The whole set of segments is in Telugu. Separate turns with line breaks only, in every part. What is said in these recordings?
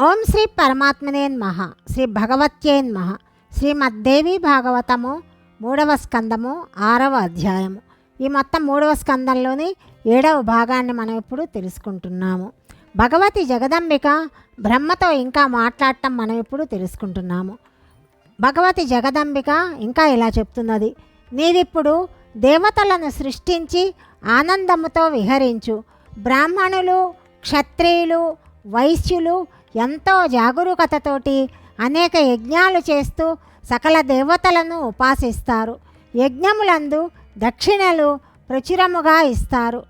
ఓం శ్రీ పరమాత్మనేన్మహ శ్రీ భగవత్యేన్మహ శ్రీమద్దేవి భాగవతము మూడవ స్కందము ఆరవ అధ్యాయము. ఈ మొత్తం మూడవ స్కందంలోని ఏడవ భాగాన్ని మనం ఇప్పుడు తెలుసుకుంటున్నాము. భగవతి జగదంబిక బ్రహ్మతో ఇంకా మాట్లాడటం మనం ఇప్పుడు తెలుసుకుంటున్నాము. భగవతి జగదంబిక ఇంకా ఇలా చెప్తున్నది? నీవిప్పుడు దేవతలను సృష్టించి ఆనందముతో విహరించు. బ్రాహ్మణులు క్షత్రియులు వైశ్యులు ఎంతో జాగరూకతతోటి అనేక యజ్ఞాలు చేస్తూ సకల దేవతలను ఉపాసిస్తారు. యజ్ఞములందు దక్షిణలు ప్రచురముగా ఇస్తారు.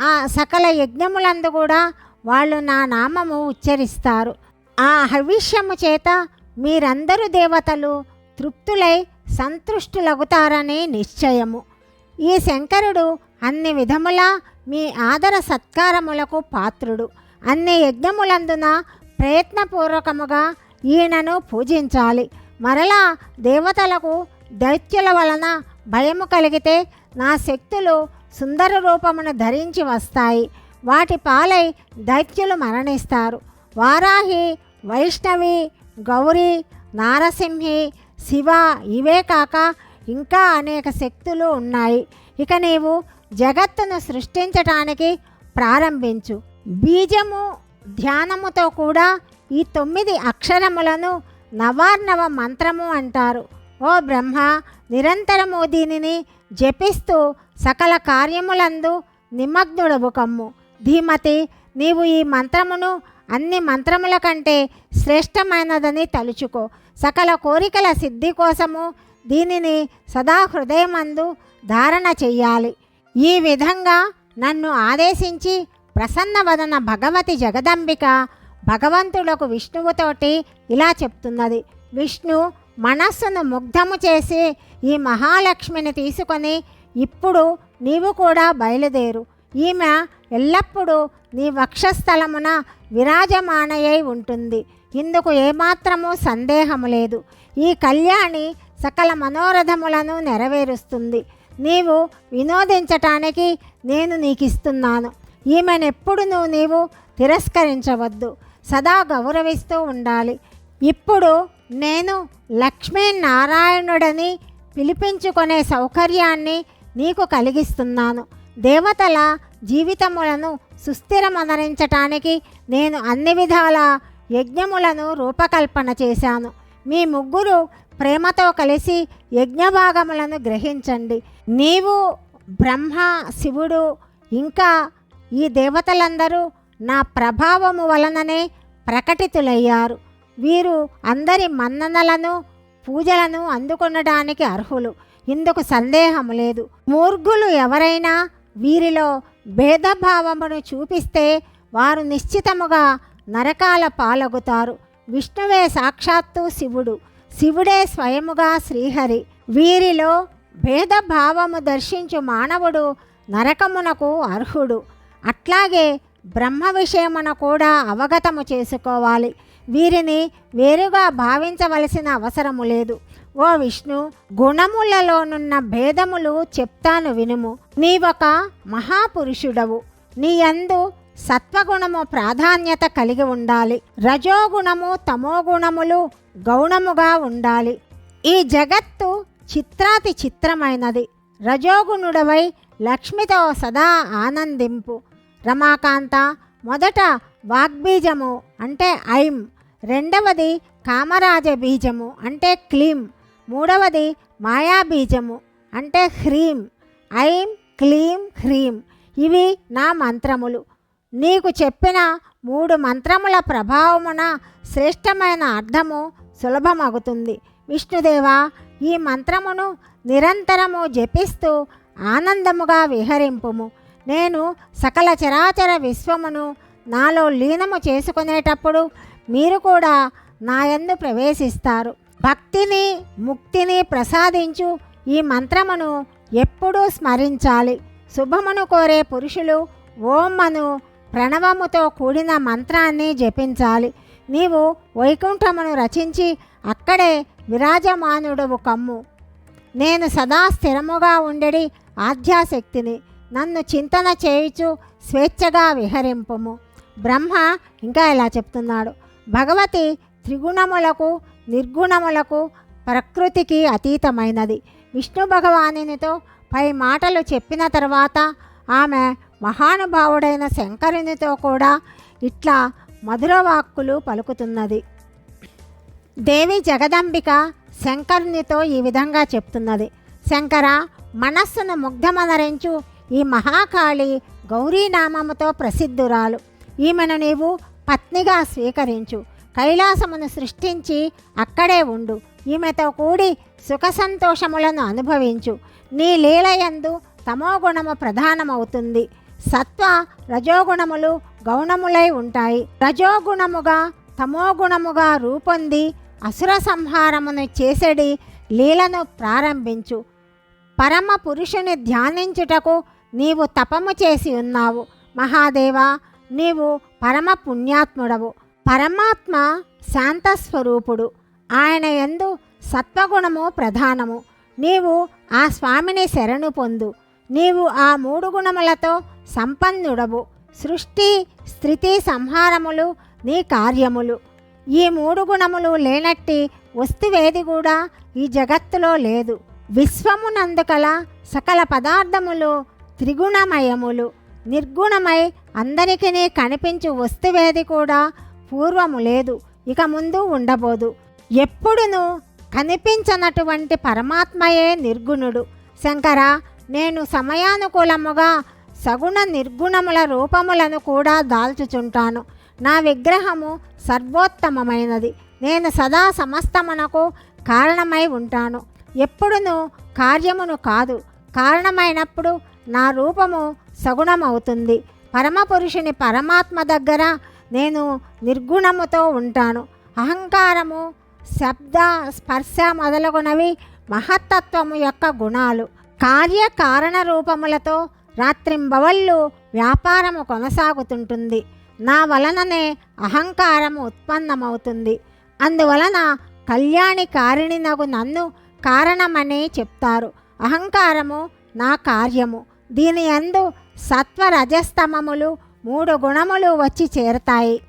ఆ సకల యజ్ఞములందు కూడా వాళ్ళు నా నామము ఉచ్చరిస్తారు. ఆ హవిష్యము చేత మీరందరూ దేవతలు తృప్తులై సంతృష్టులగుతారనే నిశ్చయము. ఈ శంకరుడు అన్ని విధములా మీ ఆదర సత్కారములకు పాత్రుడు. అన్ని యజ్ఞములందున ప్రయత్నపూర్వకముగా ఈయనను పూజించాలి. మరలా దేవతలకు దైత్యుల వలన భయము కలిగితే నా శక్తులు సుందర రూపమును ధరించి వస్తాయి. వాటి పాలై దైత్యులు మరణిస్తారు. వారాహి వైష్ణవి గౌరీ నారసింహి శివ ఇవే కాక ఇంకా అనేక శక్తులు ఉన్నాయి. ఇక నీవు జగత్తును సృష్టించటానికి ప్రారంభించు. బీజము ధ్యానముతో కూడా ఈ తొమ్మిది అక్షరములను నవార్ణవ మంత్రము అంటారు. ఓ బ్రహ్మ నిరంతరము దీనిని జపిస్తూ సకల కార్యములందు నిమగ్నుడవు కమ్ము ధీమతి నీవు ఈ మంత్రమును అన్ని మంత్రముల కంటే శ్రేష్టమైనదని తలుచుకో. సకల కోరికల సిద్ధి కోసము దీనిని సదా హృదయమందు ధారణ చెయ్యాలి. ఈ విధంగా నన్ను ఆదేశించి ప్రసన్నవదన భగవతి జగదంబిక భగవంతుడకు విష్ణువుతోటి ఇలా చెప్తున్నది. విష్ణు మనస్సును ముగ్ధము చేసి ఈ మహాలక్ష్మిని తీసుకొని ఇప్పుడు నీవు కూడా బయలుదేరు. ఈమె ఎల్లప్పుడూ నీ వక్షస్థలమున విరాజమానయ్యై ఉంటుంది. ఇందుకు ఏమాత్రము సందేహము లేదు. ఈ కళ్యాణి సకల మనోరథములను నెరవేరుస్తుంది. నీవు వినోదించటానికి నేను నీకు ఇస్తున్నాను ఈమెనెప్పుడు నువ్వు నీవు తిరస్కరించవద్దు. సదా గౌరవిస్తూ ఉండాలి. ఇప్పుడు నేను లక్ష్మీనారాయణుడని పిలిపించుకునే సౌకర్యాన్ని నీకు కలిగిస్తున్నాను. దేవతల జీవితములను సుస్థిరమనరించటానికి నేను అన్ని విధాల యజ్ఞములను రూపకల్పన చేశాను. మీ ముగ్గురు ప్రేమతో కలిసి యజ్ఞభాగములను గ్రహించండి. నీవు బ్రహ్మ శివుడు ఇంకా ఈ దేవతలందరూ నా ప్రభావము వలననే ప్రకటితులయ్యారు. వీరు అందరి మన్ననలను పూజలను అందుకొనడానికి అర్హులు. ఇందుకు సందేహం లేదు. మూర్ఘులు ఎవరైనా వీరిలో భేదభావమును చూపిస్తే వారు నిశ్చితముగా నరకాల పాలగుతారు. విష్ణువే సాక్షాత్తు శివుడు. శివుడే స్వయముగా శ్రీహరి. వీరిలో భేదభావము దర్శించు మానవుడు నరకమునకు అర్హుడు. అట్లాగే బ్రహ్మ విషయమున కూడా అవగతము చేసుకోవాలి. వీరిని వేరుగా భావించవలసిన అవసరము లేదు. ఓ విష్ణు గుణములలోనున్న భేదములు చెప్తాను వినుము. నీవొక మహాపురుషుడవు. నీ యందు సత్వగుణము ప్రాధాన్యత కలిగి ఉండాలి. రజోగుణము తమోగుణములు గౌణముగా ఉండాలి. ఈ జగత్తు చిత్రాతి చిత్రమైనది. రజోగుణుడవై లక్ష్మితో సదా ఆనందింపు. రమాకాంత మొదట వాగ్బీజము అంటే ఐం రెండవది కామరాజ బీజము అంటే క్లీం మూడవది మాయాబీజము అంటే హ్రీం ఐం క్లీం హ్రీం. ఇవి నా మంత్రములు. నీకు చెప్పిన మూడు మంత్రముల ప్రభావమున శ్రేష్టమైన అర్థము సులభమగుతుంది. విష్ణుదేవా ఈ మంత్రమును నిరంతరము జపిస్తూ ఆనందముగా విహరింపుము. నేను సకల చరాచర విశ్వమును నాలో లీనము చేసుకునేటప్పుడు మీరు కూడా నాయందు ప్రవేశిస్తారు. భక్తిని ముక్తిని ప్రసాదించు ఈ మంత్రమును ఎప్పుడూ స్మరించాలి. శుభమును కోరే పురుషులు ఓం అను ప్రణవముతో కూడిన మంత్రాన్ని జపించాలి. నీవు వైకుంఠమును రచించి అక్కడే విరాజమానుడవు కమ్ము. నేను సదా స్థిరముగా ఉండడి ఆధ్యాశక్తిని. నన్ను చింతన చేయుచు స్వేచ్ఛగా విహరింపుము. బ్రహ్మ ఇంకా ఇలా చెప్తున్నాడు. భగవతి త్రిగుణములకు నిర్గుణములకు ప్రకృతికి అతీతమైనది. విష్ణు భగవానునితో పై మాటలు చెప్పిన తర్వాత ఆమె మహానుభావుడైన శంకరునితో కూడా ఇట్లా మధుర వాక్కులు పలుకుతున్నది. దేవి జగదంబిక శంకరునితో ఈ విధంగా చెప్తున్నది. శంకర మనస్సును ముగ్ధమనరించు ఈ మహాకాళి గౌరీనామముతో ప్రసిద్ధురాలు. ఈమెను నీవు పత్నిగా స్వీకరించు. కైలాసమును సృష్టించి అక్కడే ఉండు. ఈమెతో కూడి సుఖ సంతోషములను అనుభవించు. నీ లీలయందు తమోగుణము ప్రధానమవుతుంది. సత్వ రజోగుణములు గౌణములై ఉంటాయి. రజోగుణముగా తమోగుణముగా రూపొంది అసుర సంహారమును చేసెడి లీలను ప్రారంభించు. పరమ పురుషుని ధ్యానించుటకు నీవు తపము చేసి ఉన్నావు. మహాదేవా నీవు పరమ పుణ్యాత్ముడవు. పరమాత్మ శాంతస్వరూపుడు. ఆయన ఎందు సత్వగుణము ప్రధానము. నీవు ఆ స్వామిని శరణు పొందు. నీవు ఆ మూడు గుణములతో సంపన్నుడవు. సృష్టి స్థితి సంహారములు నీ కార్యములు. ఈ మూడు గుణములు లేనట్టి వస్తువేది కూడా ఈ జగత్తులో లేదు. విశ్వమునందుకల సకల పదార్థములు త్రిగుణమయములు. నిర్గుణమై అందరికీ కనిపించు వస్తువేది కూడా పూర్వము లేదు ఇక ముందు ఉండబోదు. ఎప్పుడును కనిపించనటువంటి పరమాత్మయే నిర్గుణుడు. శంకర నేను సమయానుకూలముగా సగుణ నిర్గుణముల రూపములను కూడా దాల్చుచుంటాను. నా విగ్రహము సర్వోత్తమమైనది. నేను సదా సమస్తమునకు కారణమై ఉంటాను. ఎప్పుడును కార్యమును కాదు. కారణమైనప్పుడు నా రూపము సగుణమవుతుంది. పరమపురుషుని పరమాత్మ దగ్గర నేను నిర్గుణముతో ఉంటాను. అహంకారము శబ్ద స్పర్శ మొదలగునవి మహత్తత్వము యొక్క గుణాలు. కార్యకారణ రూపములతో రాత్రింబవళ్ళు వ్యాపారము కొనసాగుతుంటుంది. నా వలననే అహంకారము ఉత్పన్నమవుతుంది. అందువలన కళ్యాణి కారిణినగు నన్ను కారణమని చెప్తారు. అహంకారము నా కార్యము. దీని యందు సత్వరజస్తమములు మూడు గుణములు వచ్చి చేరుతాయి.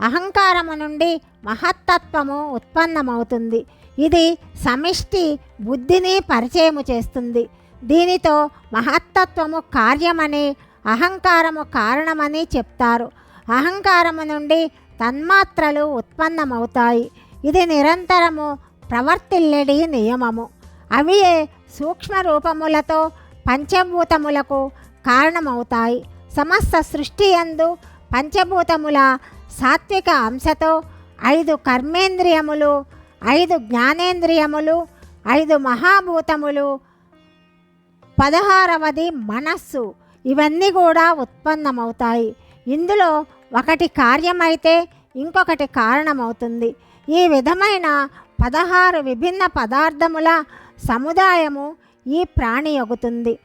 అహంకారము నుండి మహత్తత్వము ఉత్పన్నమవుతుంది. ఇది సమిష్టి బుద్ధిని పరిచయము చేస్తుంది. దీనితో మహత్తత్వము కార్యమని అహంకారము కారణమని చెప్తారు. అహంకారము నుండి తన్మాత్రలు ఉత్పన్నమవుతాయి. ఇది నిరంతరము ప్రవర్తిల్లెడి నియమము. అవి సూక్ష్మ రూపములతో పంచభూతములకు కారణమవుతాయి. సమస్త సృష్టి యందు పంచభూతముల సాత్విక అంశతో ఐదు కర్మేంద్రియములు ఐదు జ్ఞానేంద్రియములు ఐదు మహాభూతములు పదహారవది మనస్సు ఇవన్నీ కూడా ఉత్పన్నమవుతాయి. ఇందులో ఒకటి కార్యమైతే ఇంకొకటి కారణమవుతుంది. ఈ విధమైన పదహారు విభిన్న పదార్థముల సముదాయము ఈ ప్రాణి యొగుతుంది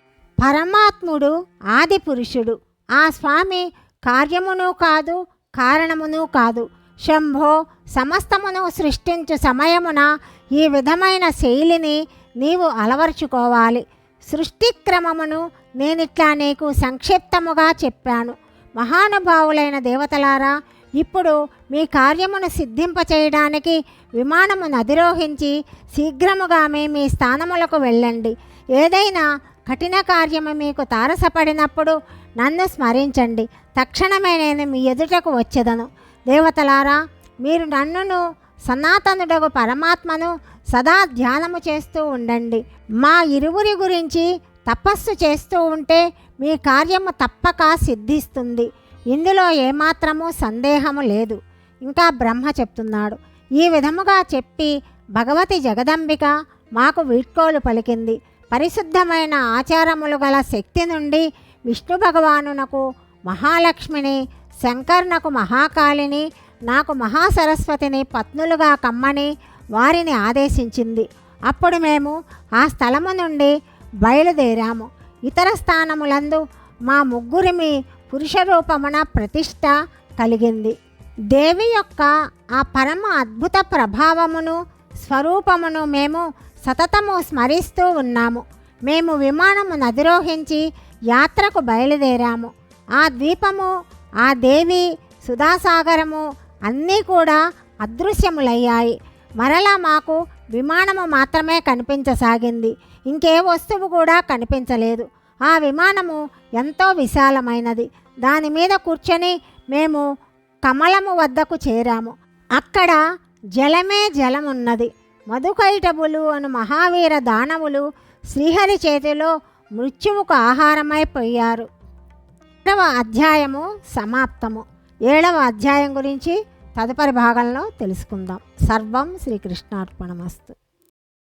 పరమాత్ముడు ఆది పురుషుడు. ఆ స్వామి కార్యమును కాదు కారణమును కాదు. శంభో సమస్తమును సృష్టించు సమయమున ఈ విధమైన శైలిని నీవు అలవర్చుకోవాలి. సృష్టి క్రమమును నేనిట్లా నీకు సంక్షిప్తముగా చెప్పాను. మహానుభావులైన దేవతలారా ఇప్పుడు మీ కార్యమును సిద్ధింపచేయడానికి విమానమును అధిరోహించి శీఘ్రముగా మీ స్థానములకు వెళ్ళండి. ఏదైనా కఠిన కార్యము మీకు తారసపడినప్పుడు నన్ను స్మరించండి. తక్షణమే నేను మీ ఎదుటకు వచ్చేదను. దేవతలారా మీరు నన్నును సనాతనుడగు పరమాత్మను సదా ధ్యానము చేస్తూ ఉండండి. మా ఇరువురి గురించి తపస్సు చేస్తూ ఉంటే మీ కార్యము తప్పక సిద్ధిస్తుంది. ఇందులో ఏమాత్రము సందేహము లేదు. ఇంకా బ్రహ్మ చెప్తున్నాడు. ఈ విధముగా చెప్పి భగవతి జగదంబిక మాకు వీడ్కోలు పలికింది. పరిశుద్ధమైన ఆచారములు గల శక్తి నుండి విష్ణు భగవానునకు మహాలక్ష్మిని శంకర్నకు మహాకాళిని నాకు మహాసరస్వతిని పత్నులుగా కమ్మని వారిని ఆదేశించింది. అప్పుడు మేము ఆ స్థలము నుండి బయలుదేరాము. ఇతర స్థానములందు మా ముగ్గురిమి పురుష రూపమున ప్రతిష్ట కలిగింది. దేవి యొక్క ఆ పరమ అద్భుత ప్రభావమును స్వరూపమును మేము సతతము స్మరిస్తూ ఉన్నాము. మేము విమానము నదిరోహించి యాత్రకు బయలుదేరాము. ఆ ద్వీపము ఆ దేవి సుధాసాగరము అన్నీ కూడా అదృశ్యములయ్యాయి. మరలా మాకు విమానము మాత్రమే కనిపించసాగింది. ఇంకే వస్తువు కూడా కనిపించలేదు. ఆ విమానము ఎంతో విశాలమైనది. దాని మీద కూర్చొని మేము కమలము వద్దకు చేరాము. అక్కడ జలమే జలమున్నది. మధుకైటబులు అను మహావీర దానవులు శ్రీహరి చేతిలో మృత్యుముకు ఆహారమైపోయారు ఏడవ అధ్యాయము సమాప్తము. ఏడవ అధ్యాయం గురించి తదుపరి భాగంలో తెలుసుకుందాం. సర్వం శ్రీకృష్ణార్పణమస్తు.